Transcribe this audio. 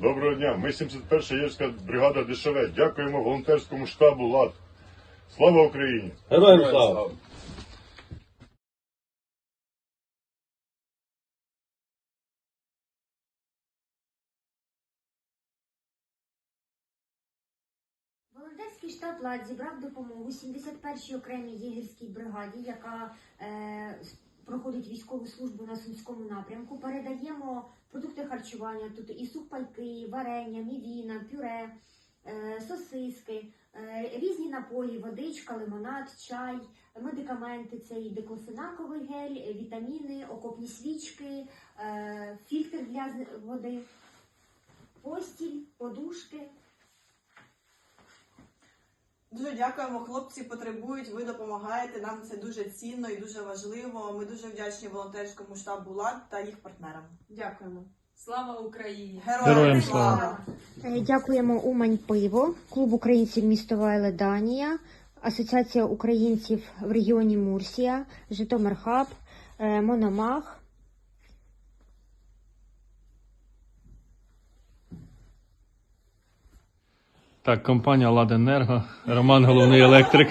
Доброго дня. Ми 71-ша Євська бригада ДШВ. Дякуємо волонтерському штабу ЛАД. Слава Україні! Героям слава! Волонтерський штаб ЛАД зібрав допомогу 71-й окремій єгерській бригаді, яка е, проходить військову службу на Сумському напрямку. Передаємо продукти харчування, тут і сухпайки, варення, мівіна, пюре, е, сосиски, е, різні напої, водичка, лимонад, чай, медикаменти, це і диклофенаковий гель, вітаміни, окопні свічки, е, фільтр для води, постіль, подушки. Дуже дякуємо, хлопці потребують, ви допомагаєте. Нам це дуже цінно і дуже важливо. Ми дуже вдячні волонтерському штабу ЛАД та їх партнерам. Дякуємо. Слава Україні! Героям, Героям слава! слава! Е, Дякуємо Умань Пиво, клуб українців місто Вайле Данія, Асоціація українців в регіоні Мурсія, Житомир Хаб, е, Мономах. Так, компанія Ладенерго, Роман головний електрик.